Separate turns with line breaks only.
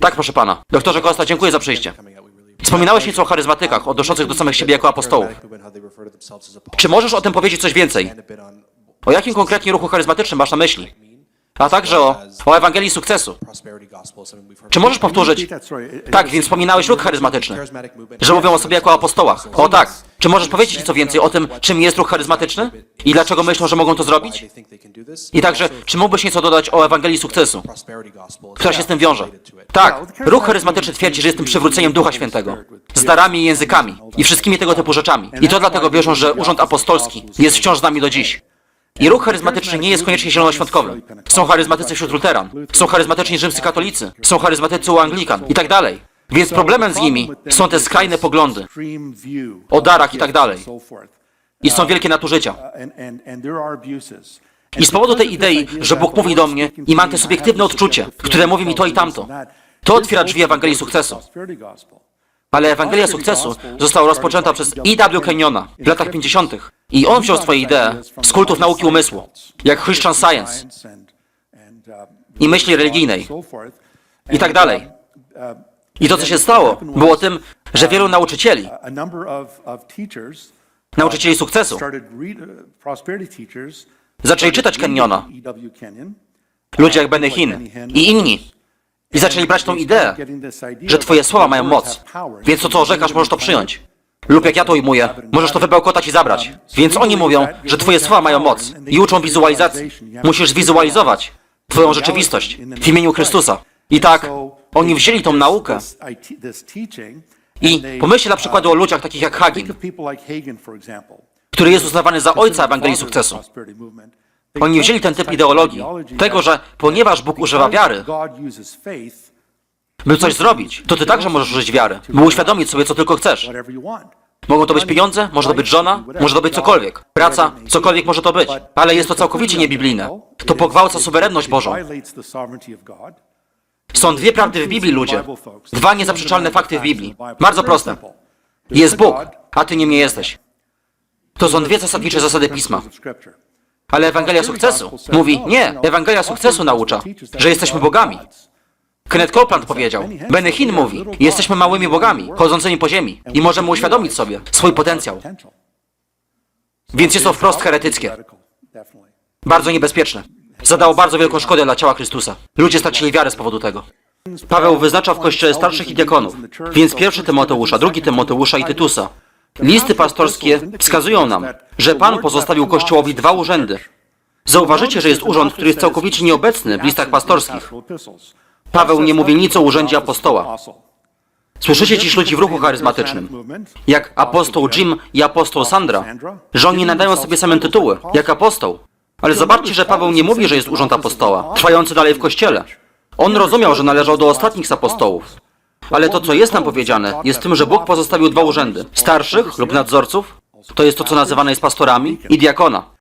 Tak, proszę pana. Doktorze Costa, dziękuję za przyjście. Wspominałeś nieco o charyzmatykach, odnoszących do samych siebie jako apostołów. Czy możesz o tym powiedzieć coś więcej? O jakim konkretnie ruchu charyzmatycznym masz na myśli? A także o, o Ewangelii sukcesu. Czy możesz powtórzyć? Tak, więc wspominałeś ruch charyzmatyczny. Że mówią o sobie jako o apostołach. O tak. Czy możesz powiedzieć nieco więcej o tym, czym jest ruch charyzmatyczny? I dlaczego myślą, że mogą to zrobić? I także, czy mógłbyś nieco dodać o Ewangelii sukcesu, która się z tym wiąże? Tak, ruch charyzmatyczny twierdzi, że jestem przywróceniem Ducha Świętego, z darami i językami i wszystkimi tego typu rzeczami. I to dlatego wierzą, że urząd apostolski jest wciąż z nami do dziś. I ruch charyzmatyczny nie jest koniecznie zielonoświątkowy. Są charyzmatycy wśród luteran, są charyzmatyczni rzymscy katolicy, są charyzmatycy u Anglikan i tak dalej. Więc problemem z nimi są te skrajne poglądy o darach i tak dalej. I są wielkie nadużycia. I z powodu tej idei, że Bóg mówi do mnie i mam te subiektywne odczucie, które mówi mi to i tamto, to otwiera drzwi Ewangelii sukcesu. Ale Ewangelia sukcesu została rozpoczęta przez E.W. Kenyona w latach 50. I on wziął swoje idee z kultów nauki umysłu, jak Christian Science i myśli religijnej i tak dalej. I to, co się stało, było tym, że wielu nauczycieli, nauczycieli sukcesu, zaczęli czytać Kenyona, ludzie jak Benny Hinn i inni, i zaczęli brać tą ideę, że Twoje słowa mają moc, więc to, co orzekasz, możesz to przyjąć. Lub jak ja to ujmuję, możesz to wybełkotać i zabrać. Więc oni mówią, że Twoje słowa mają moc i uczą wizualizacji. Musisz zwizualizować Twoją rzeczywistość w imieniu Chrystusa. I tak, oni wzięli tą naukę i pomyśl na przykładu o ludziach takich jak Hagin, który jest uznawany za ojca Ewangelii sukcesu. Oni wzięli ten typ ideologii, tego, że ponieważ Bóg używa wiary, by coś zrobić, to ty także możesz użyć wiary, by uświadomić sobie, co tylko chcesz. Mogą to być pieniądze, może to być żona, może to być cokolwiek. Praca, cokolwiek może to być. Ale jest to całkowicie niebiblijne. To pogwałca suwerenność Bożą. Są dwie prawdy w Biblii, ludzie. Dwa niezaprzeczalne fakty w Biblii. Bardzo proste. Jest Bóg, a ty nim nie jesteś. To są dwie zasadnicze zasady Pisma. Ale Ewangelia sukcesu mówi, nie, Ewangelia sukcesu naucza, że jesteśmy bogami. Kenneth Copeland powiedział, Benny Hinn mówi, jesteśmy małymi bogami, chodzącymi po ziemi i możemy uświadomić sobie swój potencjał. Więc jest to wprost heretyckie. Bardzo niebezpieczne. Zadało bardzo wielką szkodę dla ciała Chrystusa. Ludzie stracili wiarę z powodu tego. Paweł wyznacza w kościele starszych i diakonów, więc pierwszy Tymoteusza, drugi Tymoteusza i Tytusa. Listy pastorskie wskazują nam, że Pan pozostawił Kościołowi dwa urzędy. Zauważycie, że jest urząd, który jest całkowicie nieobecny w listach pastorskich. Paweł nie mówi nic o urzędzie apostoła. Słyszycie dziś ludzi w ruchu charyzmatycznym, jak apostoł Jim i apostoł Sandra, że oni nadają sobie same tytuły, jak apostoł. Ale zobaczcie, że Paweł nie mówi, że jest urząd apostoła, trwający dalej w kościele. On rozumiał, że należał do ostatnich z apostołów. Ale to, co jest tam powiedziane, jest tym, że Bóg pozostawił dwa urzędy. Starszych lub nadzorców, to jest to, co nazywane jest pastorami, i diakona.